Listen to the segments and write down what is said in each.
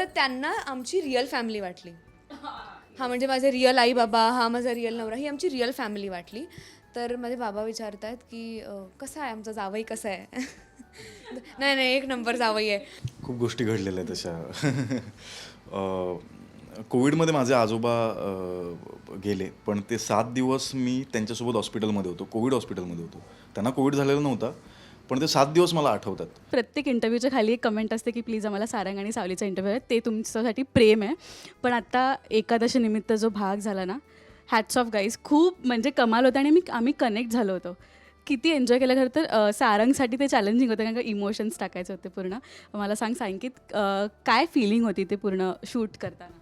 तर त्यांना आमची रिअल फॅमिली वाटली. हा म्हणजे माझे रिअल आई बाबा हा माझा रिअल नवरा ही आमची रिअल फॅमिली वाटली. तर माझे बाबा विचारत आहेत की कसं कसा आहे आमचा? जावई कसा आहे? नाही नाही एक नंबर जावई आहे. खूप गोष्टी घडलेल्या आहेत तशा. कोविडमध्ये माझे आजोबा गेले पण ते सात दिवस मी त्यांच्यासोबत हॉस्पिटलमध्ये होतो कोविड हॉस्पिटलमध्ये होतो. त्यांना कोविड झालेला नव्हता. पण ते सात दिवस मला आठवतात. प्रत्येक इंटरव्ह्यूच्या खाली एक कमेंट असते की प्लीज आम्हाला सारंग आणि सावलीचा इंटरव्ह्यू आहे. ते तुमच्यासाठी प्रेम आहे. पण आता एकादशी निमित्त जो भाग झाला ना हॅट्स ऑफ गाईज खूप म्हणजे कमाल होता आणि मी आम्ही कनेक्ट झालो होतो. किती एन्जॉय केलं खरं तर सारंगसाठी ते चॅलेंजिंग होतं कारण का इमोशन्स टाकायचे होते पूर्ण. मला सांग सांगित काय फिलिंग होती ते पूर्ण शूट करताना?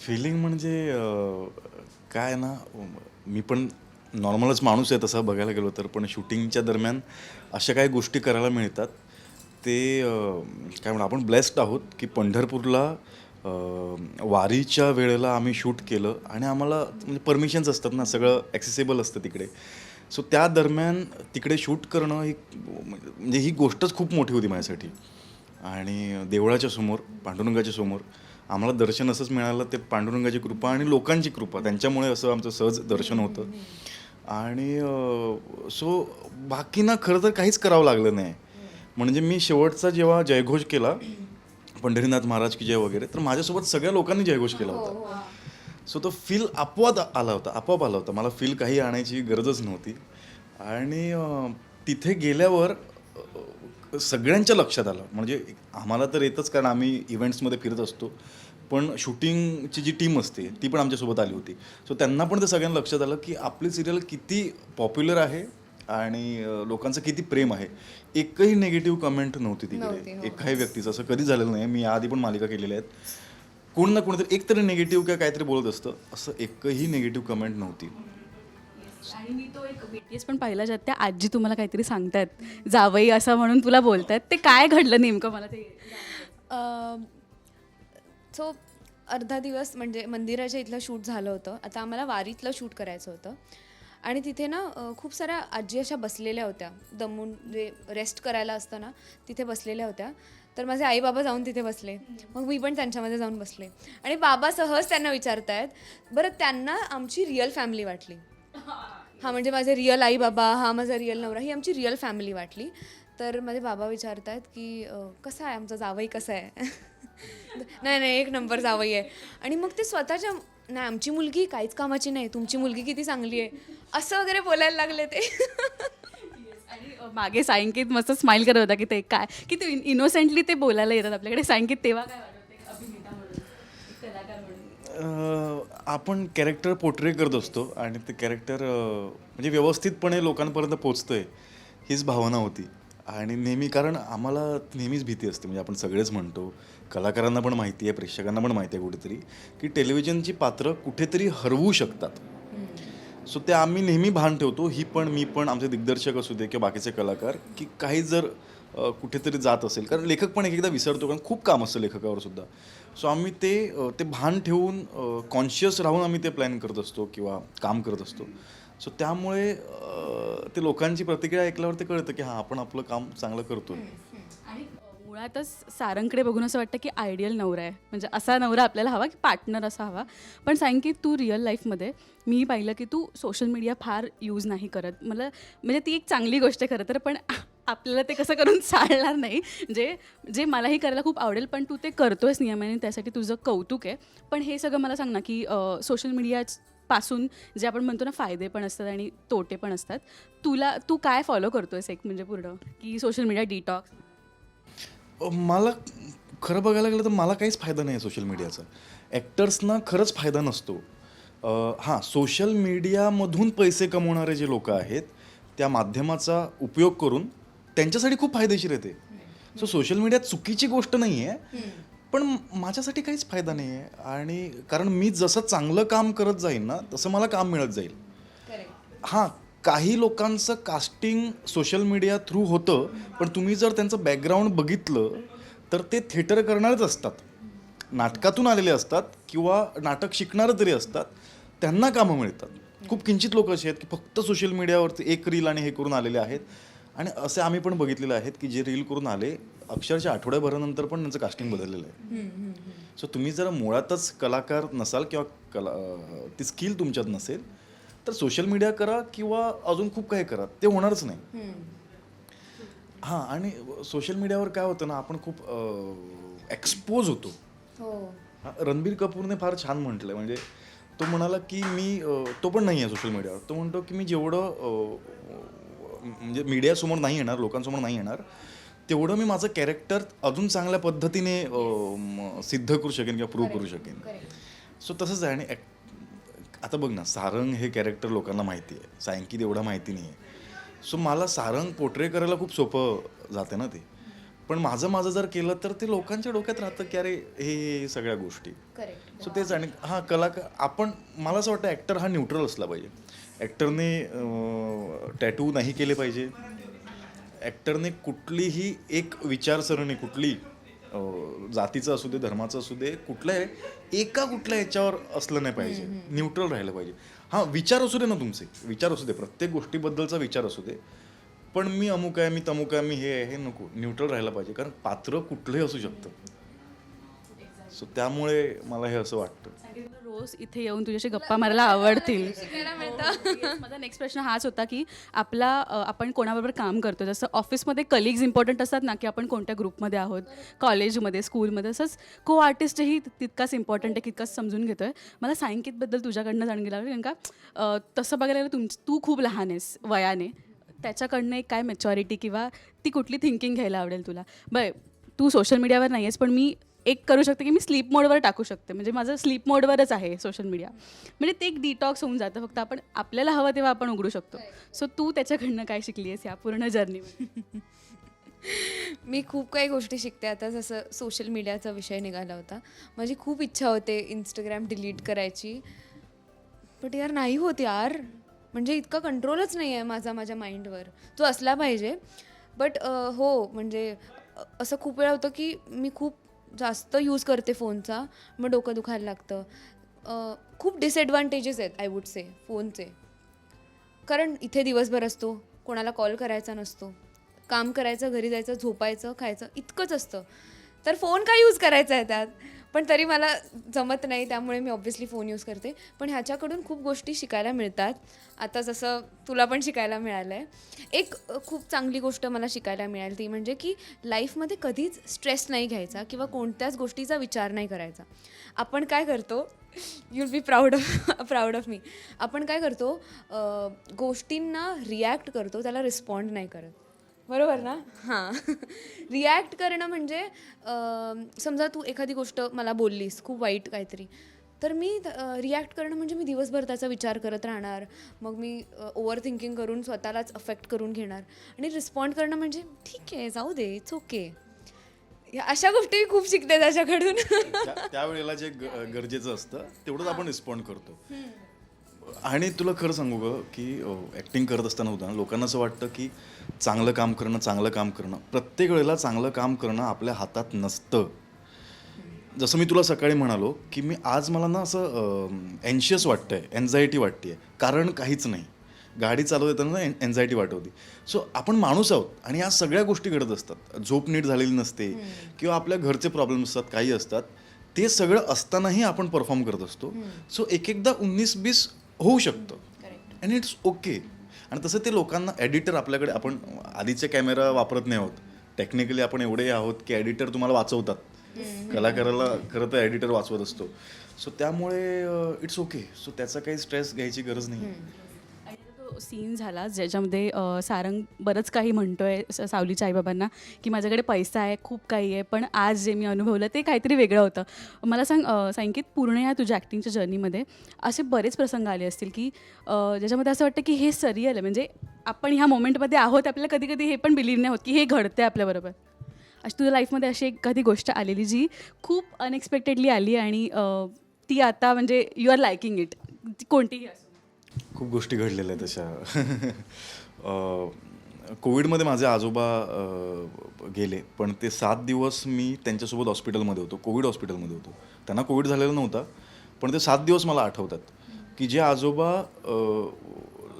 फिलिंग म्हणजे काय ना मी पण नॉर्मलच माणूस आहे तसा बघायला गेलो तर पण शूटिंगच्या दरम्यान अशा काही गोष्टी करायला मिळतात. ते काय म्हणा आपण ब्लेस्ड आहोत की पंढरपूरला वारीच्या वेळेला आम्ही शूट केलं आणि आम्हाला म्हणजे परमिशन्स असतात ना सगळं ॲक्सेसिबल असतं तिकडे. सो त्या दरम्यान तिकडे शूट करणं ही म्हणजे ही गोष्टच खूप मोठी होती माझ्यासाठी. आणि देवळाच्या समोर पांडुरंगाच्या समोर आम्हाला दर्शन असंच मिळालं ते पांडुरंगाची कृपा आणि लोकांची कृपा. त्यांच्यामुळे असं आमचं सहज दर्शन होतं. आणि सो बाकीना खरं तर काहीच करावं लागलं नाही. म्हणजे मी शेवटचा जेव्हा जयघोष केला पंढरीनाथ महाराज की जय वगैरे तर माझ्यासोबत सगळ्या लोकांनी जयघोष केला होता. सो तो फील आपोआप आला होता आपोआप आला होता. मला फील काही आणायची गरजच नव्हती. आणि तिथे गेल्यावर सगळ्यांच्या लक्षात आलं. म्हणजे आम्हाला तर येतच कारण आम्ही इव्हेंट्समध्ये फिरत असतो. पण शूटिंगची जी टीम असते ती पण आमच्यासोबत आली होती. सो त्यांना पण ते सगळ्यांना लक्षात आलं की आपली सिरियल किती पॉप्युलर आहे आणि लोकांचं किती प्रेम आहे. एकही निगेटिव्ह कमेंट नव्हती तिकडे. एकाही व्यक्तीचं. असं कधी झालेलं नाही मी आधी पण मालिका केलेल्या आहेत. कोण ना कोणीतरी एक तरी निगेटिव्ह किंवा काहीतरी बोलत असतं. असं एकही निगेटिव्ह कमेंट नव्हती. आणि मी तो एक बीटीएस पण पाहिला ज्यात त्या आजी तुम्हाला काहीतरी सांगतायत. जावई असं म्हणून तुला बोलतायत. ते काय घडलं नेमकं मला ते? सो अर्धा दिवस म्हणजे मंदिराच्या इथलं शूट झालं होतं. आता आम्हाला वारीतलं शूट करायचं होतं. आणि तिथे ना खूप साऱ्या आजी अशा बसलेल्या होत्या. दमून जे रेस्ट करायला असतं ना तिथे बसलेल्या होत्या. तर माझे आई बाबा जाऊन तिथे बसले. मग मी पण त्यांच्यामध्ये जाऊन बसले. आणि बाबा सहज त्यांना विचारतायत. बरं त्यांना आमची रिअल फॅमिली वाटली. हा म्हणजे माझे रिअल आई बाबा हा माझा रिअल नवरा ही आमची रिअल फॅमिली वाटली. तर माझे बाबा विचारत आहेत की कसा आहे? आमचा जावई कसा आहे? नाही नाही एक नंबर जावई आहे. आणि मग ते स्वतःच्या नाही आमची मुलगी काहीच कामाची नाही तुमची मुलगी किती चांगली आहे असं वगैरे बोलायला लागले ते. आणि मागे सायंकित मस्त स्माईल करत होता की ते काय की ते इनोसेंटली ते बोलायला येतात आपल्याकडे. सायंकित तेव्हा काय वाटत? होतं? एक अभिनेता म्हणून एक कलाकार म्हणून. अं, आपण कॅरेक्टर पोर्ट्रे करत असतो आणि ते कॅरेक्टर म्हणजे व्यवस्थितपणे लोकांपर्यंत पोचतंय हीच भावना होती. आणि नेहमी कारण आम्हाला नेहमीच भीती असते म्हणजे आपण सगळेच म्हणतो कलाकारांना पण माहिती आहे प्रेक्षकांना पण माहिती आहे कुठेतरी की टेलिव्हिजनची पात्रं कुठेतरी हरवू शकतात. सो ते आम्ही नेहमी भान ठेवतो ही पण मी पण आमचे दिग्दर्शक असू दे किंवा बाकीचे कलाकार की काही जर कुठेतरी जात असेल कारण लेखक पण एक एकदा विसरतो कारण खूप काम असतं लेखकावर सुद्धा. सो आम्ही ते ते भान ठेवून कॉन्शियस राहून आम्ही ते प्लॅन करत असतो किंवा काम करत असतो. सो त्यामुळे ते लोकांची प्रतिक्रिया ऐकल्यावर ते कळतं की हां आपण आपलं काम चांगलं करतो आणि मुळातच सारंगकडे बघून असं वाटतं की आयडियल नवरा आहे. म्हणजे असा नवरा आपल्याला हवा की पार्टनर असा हवा. पण सांग की तू रिअल लाईफमध्ये मी पाहिलं की तू सोशल मीडिया फार यूज नाही करत. मला म्हणजे ती एक चांगली गोष्ट आहे खरं तर पण आपल्याला ते कसं करून चालणार नाही. जे जे मलाही करायला खूप आवडेल पण तू ते करतोयस नियमाने त्यासाठी तुझं कौतुक आहे. पण हे सगळं मला सांग ना की सोशल मीडिया पासून जे आपण म्हणतो ना फायदे पण असतात आणि तोटे पण असतात. तुला तू काय फॉलो करतोयस एक म्हणजे पूर्ण? की सोशल मीडिया डिटॉक्स मला खरं बघायला गेलं तर मला काहीच फायदा नाही आहे सोशल मीडियाचा ॲक्टर्सना खरंच फायदा नसतो. हां सोशल मीडियामधून पैसे कमवणारे जे लोक आहेत त्या माध्यमाचा उपयोग करून त्यांच्यासाठी खूप फायदेशीर येते सो सोशल मीडिया चुकीची गोष्ट नाही आहे पण माझ्यासाठी काहीच फायदा नाही आहे आणि कारण मी जसं चांगलं काम करत जाईन ना तसं मला काम मिळत जाईल. हां काही लोकांचं कास्टिंग सोशल मीडिया थ्रू होतं पण तुम्ही जर त्यांचं बॅकग्राऊंड बघितलं तर ते थिएटर करणारेच असतात. नाटकातून आलेले असतात किंवा नाटक शिकणारे तरी असतात. त्यांना कामं मिळतात. खूप किंचित लोक असे आहेत की फक्त सोशल मीडियावरती एक रील आणि हे करून आलेले आहेत. आणि असे आम्ही पण बघितलेले आहेत की जे रील करून आले अक्षरशः आठवड्याभरानंतर पण त्यांचं कास्टिंग बदललेलं आहे. सो तुम्ही जर मुळातच कलाकार नसाल किंवा कला ती स्किल तुमच्यात नसेल तर सोशल मीडिया करा किंवा अजून खूप काही करा ते होणारच नाही. हां आणि सोशल मीडियावर काय होतं ना आपण खूप एक्सपोज होतो. हो. रणबीर कपूरने फार छान म्हटलंय म्हणजे तो म्हणाला की मी तो पण नाही आहे सोशल मीडियावर तो म्हणतो की मी जेवढं म्हणजे मीडियासमोर नाही येणार लोकांसमोर नाही येणार तेवढं मी माझं कॅरेक्टर अजून चांगल्या पद्धतीने सिद्ध करू शकेन किंवा प्रूव्ह करू शकेन. सो तसंच आहे आणि आता बघ ना सारंग हे कॅरेक्टर लोकांना माहिती आहे. सायंकित एवढं माहिती नाही आहे. सो मला सारंग पोर्ट्रे करायला खूप सोपं जाते ना ते. पण माझं माझं जर केलं तर ते लोकांच्या डोक्यात राहतं की अरे हे सगळ्या गोष्टी. सो तेच आणि हा कलाकार आपण मला असं वाटतं ॲक्टर हा न्यूट्रल असला पाहिजे. ॲक्टरने टॅटू नाही केले पाहिजे. ॲक्टरने कुठलीही एक विचारसरणी कुठली जातीचं असू दे धर्माचं असू दे कुठल्या एका कुठल्या याच्यावर असलं नाही पाहिजे. न्यूट्रल राहिलं पाहिजे. हां विचार असू दे ना तुमचे. विचार असू दे प्रत्येक गोष्टीबद्दलचा विचार असू दे. पण मी अमुक आहे मी तमुक आहे मी हे आहे हे नको. न्यूट्रल राहायला पाहिजे. कारण पात्र कुठलंही असू शकतं. सो त्यामुळे मला हे असं वाटतं. रोज इथे येऊन तुझ्याशी गप्पा मारायला आवडतील. माझा नेक्स्ट प्रश्न हाच होता की आपला अ, आपण कोणाबरोबर काम करतो जसं ऑफिसमध्ये कलिग्ज इम्पॉर्टंट असतात ना की आपण कोणत्या ग्रुपमध्ये आहोत? कॉलेजमध्ये स्कूलमध्ये तसंच को आर्टिस्टही तितकाच इम्पॉर्टंट आहे तितकाच समजून घेतोय. मला सायंकितबद्दल तुझ्याकडनं जाणून गेलं कारण का अ, तसं बघायला गेलं तुम तू खूप लहान आहेस वयाने. त्याच्याकडनं एक काय मेच्युरिटी किंवा ती कुठली थिंकिंग घ्यायला आवडेल तुला? बरं तू सोशल मीडियावर नाही आहेस पण मी एक करू शकते की मी स्लीप मोडवर टाकू शकते. म्हणजे माझं स्लीप मोडवरच आहे सोशल मीडिया. म्हणजे ते एक डिटॉक्स होऊन जातं. फक्त आपण आपल्याला हवं तेव्हा आपण उघडू शकतो. सो तू त्याच्याकडनं काय शिकली आहेस या पूर्ण जर्नीमध्ये मी खूप काही गोष्टी शिकते. आता जसं सोशल मीडियाचा विषय निघाला होता. माझी खूप इच्छा होते इंस्टाग्राम डिलीट करायची. बट यार नाही होत यार. म्हणजे इतका कंट्रोलच नाही आहे माझा माझ्या माइंडवर तो असला पाहिजे. बट हो म्हणजे असं खूप वेळा होतं की मी खूप जास्त यूज करते फोनचा मग डोकं दुखायला लागतं. खूप डिसएडव्हान्टेजेस आहेत आय वुड से फोनचे कारण इथे दिवसभर असतो कोणाला कॉल करायचा नसतो. काम करायचं घरी जायचं झोपायचं खायचं इतकंच असतं. तर फोन का यूज करायचा आहे त्यात? पण तरी मला जमत नाही त्यामुळे मी ऑब्व्हियसली फोन यूज करते. पण ह्याच्याकडून खूप गोष्टी शिकायला मिळतात. आता जसं तुला पण शिकायला मिळालं आहे एक खूप चांगली गोष्ट मला शिकायला मिळाली ती म्हणजे की लाईफमध्ये कधीच स्ट्रेस नाही घ्यायचा किंवा कोणत्याच गोष्टीचा विचार नाही करायचा. आपण काय करतो you'll be proud of proud of मी आपण काय करतो गोष्टींना रिॲक्ट करतो त्याला रिस्पॉन्ड नाही करत. बरोबर ना? हां. रिॲक्ट करणं म्हणजे अं, समजा तू एखादी गोष्ट मला बोललीस खूप वाईट काहीतरी तर मी रिॲक्ट करणं म्हणजे मी दिवसभर त्याचा विचार करत राहणार मग मी ओव्हर थिंकिंग करून स्वतःलाच अफेक्ट करून घेणार आणि रिस्पॉन्ड करणं म्हणजे ठीक आहे जाऊ दे इट्स ओके अशा गोष्टी मी खूप शिकते त्याच्याकडून. त्या- त्यावेळेला जे ग- गरजेचं असतं तेवढंच आपण रिस्पॉन्ड करतो. आणि तुला खरं सांगू ग की ॲक्टिंग करत असताना होतं ना लोकांना असं वाटतं की चांगलं काम करणं चांगलं काम करणं. प्रत्येक वेळेला चांगलं काम करणं आपल्या हातात नसतं. जसं मी तुला सकाळी म्हणालो की मी आज मला ना असं एन्शियस वाटतंय एन्झायटी वाटते कारण काहीच नाही. गाडी चालवत येताना एन्झायटी वाटवती सो आपण माणूस आहोत आणि या सगळ्या गोष्टी घडत असतात. झोप नीट झालेली नसते किंवा आपल्या घरचे प्रॉब्लेम असतात काही असतात. ते सगळं असतानाही आपण परफॉर्म करत असतो. सो एक एकदा उन्नीस बीस होऊ शकतं. अँड इट्स ओके आणि तसं ते लोकांना एडिटर आपल्याकडे आपण आधीचे कॅमेरा वापरत नाही आहोत. टेक्निकली आपण एवढे आहोत की एडिटर तुम्हाला वाचवतात. कलाकाराला खरं तर एडिटर वाचवत असतो. सो त्यामुळे इट्स ओके सो त्याचा काही स्ट्रेस घ्यायची गरज नाही. सीन झाला ज्याच्यामध्ये सारंग बरंच काही म्हणतोय स- सावलीच्या आईबाबांना की माझ्याकडे पैसा आहे खूप काही आहे पण आज जे मी अनुभवलं ते काहीतरी वेगळं होतं. मला सांग सांगित पूर्ण या तुझ्या ॲक्टिंगच्या जर्नीमध्ये असे बरेच प्रसंग आले असतील की ज्याच्यामध्ये असं वाटतं की हे सरियल आहे म्हणजे आपण ह्या मोमेंटमध्ये आहोत आपल्याला कधी कधी हे पण बिलीव्ह नाही होत की हे घडतं आहे आपल्याबरोबर अशी तुझ्या लाईफमध्ये अशी एखादी गोष्ट आलेली जी खूप अनएक्सपेक्टेडली आली आणि ती आता म्हणजे यू आर लायकिंग इट ती कोणतीही असो. खूप गोष्टी घडलेल्या आहेत तशा. कोविडमध्ये माझे आजोबा गेले पण ते सात दिवस मी त्यांच्यासोबत हॉस्पिटलमध्ये होतो कोविड हॉस्पिटलमध्ये होतो. त्यांना कोविड झालेला नव्हता पण ते सात दिवस मला आठवतात की जे आजोबा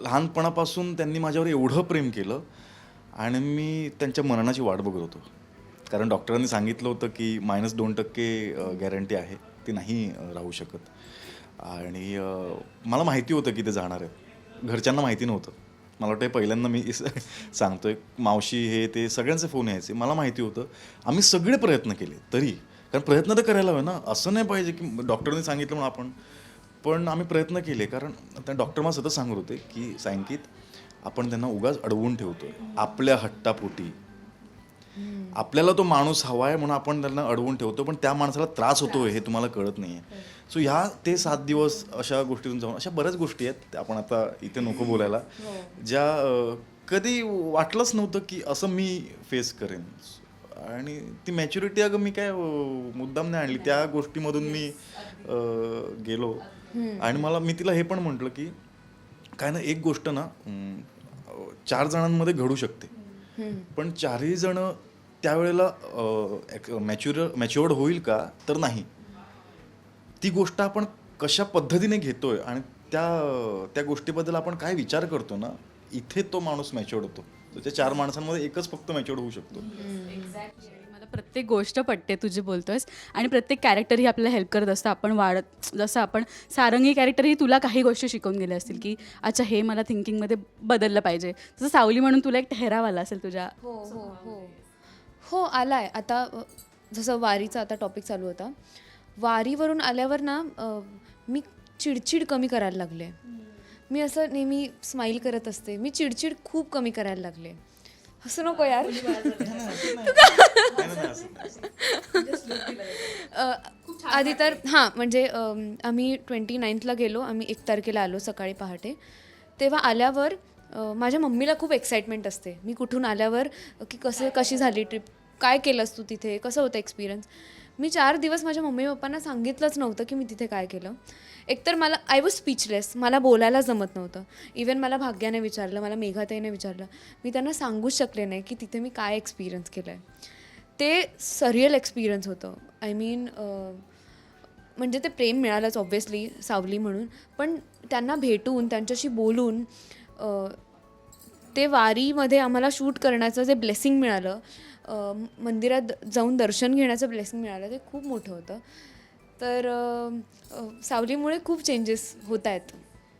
लहानपणापासून त्यांनी माझ्यावर एवढं प्रेम केलं आणि मी त्यांच्या मरणाची वाट बघत होतो. कारण डॉक्टरांनी सांगितलं होतं की मायनस दोन टक्के गॅरंटी आहे ती नाही राहू शकत. आणि मला माहिती होतं की ते जाणार आहेत. घरच्यांना माहिती नव्हतं. मला वाटतं पहिल्यांदा मी सांगतो सांगतोय मावशी हे ते सगळ्यांचे फोन यायचे. मला माहिती होतं आम्ही सगळे प्रयत्न केले तरी. कारण प्रयत्न तर करायला हवे ना. असं नाही पाहिजे की डॉक्टरने सांगितलं म्हणून आपण. पण आम्ही प्रयत्न केले कारण त्या डॉक्टर मला सतत सांगत होते की सांकित आपण त्यांना उगाच अडवून ठेवतोय. आपल्या हट्टापोटी आपल्याला तो माणूस हवा आहे म्हणून आपण त्यांना अडवून ठेवतो पण त्या माणसाला त्रास होतोय हे तुम्हाला कळत नाही आहे सो ह्या ते सात दिवस अशा गोष्टीतून जाऊन अशा बऱ्याच गोष्टी आहेत आपण आता इथे नको बोलायला. ज्या अं, कधी वाटलंच नव्हतं की असं मी फेस करेन. आणि ती मॅच्युरिटी अगं मी काय मुद्दाम नाही आणली. त्या गोष्टीमधून मी गेलो. आणि मला मी तिला हे पण म्हटलं की काय ना एक गोष्ट ना चार जणांमध्ये घडू शकते. पण चारही जण त्यावेळेला मॅच्युर मॅच्युअर्ड होईल का? तर नाही. ती गोष्ट आपण कशा पद्धतीने घेतोय आणि त्या त्या गोष्टीबद्दल आपण काय विचार करतो ना इथे तो माणूस मॅच्युअर्ड होतो. त्याच्या चार माणसांमध्ये एकच फक्त मॅच्युअर्ड होऊ शकतो. प्रत्येक गोष्ट पटते तुझी बोलतोयस. आणि प्रत्येक कॅरेक्टरही आपल्याला हेल्प करत असतं. आपण वाढत जसं आपण सारंगी कॅरेक्टरही तुला काही गोष्टी शिकवून गेल्या असतील की अच्छा हे मला थिंकिंगमध्ये बदललं पाहिजे. जसं सावली म्हणून तुला एक ठहराव आला असेल तुझ्या. हो हो हो. हो आला आहे आता जसं वारीचा आता टॉपिक चालू होता. वारीवरून आल्यावर ना मी चिडचिड कमी करायला लागले. मी असं नेहमी स्माईल करत असते. मी चिडचिड खूप कमी करायला लागले. असं नको यार. आधी तर हां म्हणजे अम, आम्ही ट्वेंटी नाईन्थला गेलो आम्ही एक तारखेला आलो सकाळी पहाटे. तेव्हा आल्यावर माझ्या मम्मीला खूप एक्साइटमेंट असते. मी कुठून आल्यावर की कसं कशी झाली ट्रिप काय केलंस तू तिथे? कसं होतं एक्सपिरियन्स मी चार दिवस माझ्या मम्मी पप्पांना सांगितलंच नव्हतं की मी तिथे काय केलं. एकतर मला आय वॉज स्पीचलेस मला बोलायला जमत नव्हतं. इवन मला भाग्याने विचारलं मला मेघाताईने विचारलं. मी त्यांना सांगूच शकले नाही की तिथे मी काय एक्सपिरियन्स केलं आहे ते सरियल एक्सपिरियन्स होतं. आय मीन म्हणजे ते प्रेम मिळालंच ऑब्व्हियसली सावली म्हणून. पण त्यांना भेटून त्यांच्याशी बोलून ते वारीमध्ये आम्हाला शूट करण्याचं जे ब्लेसिंग मिळालं मंदिरात जाऊन दर्शन घेण्याचं ब्लेसिंग मिळालं ते खूप मोठं होतं. तर सावलीमुळे खूप चेंजेस होत आहेत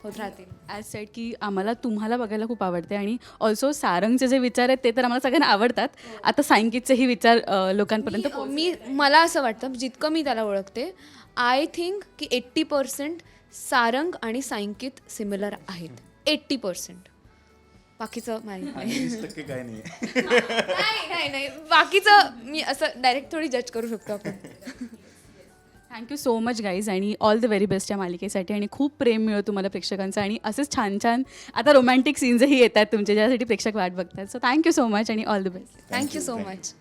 होत राहतील. ॲज सेट की आम्हाला तुम्हाला बघायला खूप आवडते आणि ऑल्सो सारंगचे जे विचार आहेत ते तर आम्हाला सगळ्यांना आवडतात. आता सांगितचेही विचार लोकांपर्यंत मी मी- मला असं वाटतं जितकं मी त्याला ओळखते आय थिंक की एट्टी पर्सेंट सारंग आणि सायंकित सिमिलर आहेत. एट्टी पर्सेंट बाकीचं माहीत नाही. वीस टक्के काय नाही. नाही नाही नाही. बाकीचं मी असं डायरेक्ट थोडी जज करू शकतो आपण. Thank you so much guys आणि ऑल द व्हेरी बेस्ट या मालिकेसाठी. आणि खूप प्रेम मिळो तुम्हाला प्रेक्षकांचं. आणि असेच छान छान आता रोमॅन्टिक सीन्सही येतात तुमचे ज्यासाठी प्रेक्षक वाट बघतात. So thank you so much आणि all the best thank you so much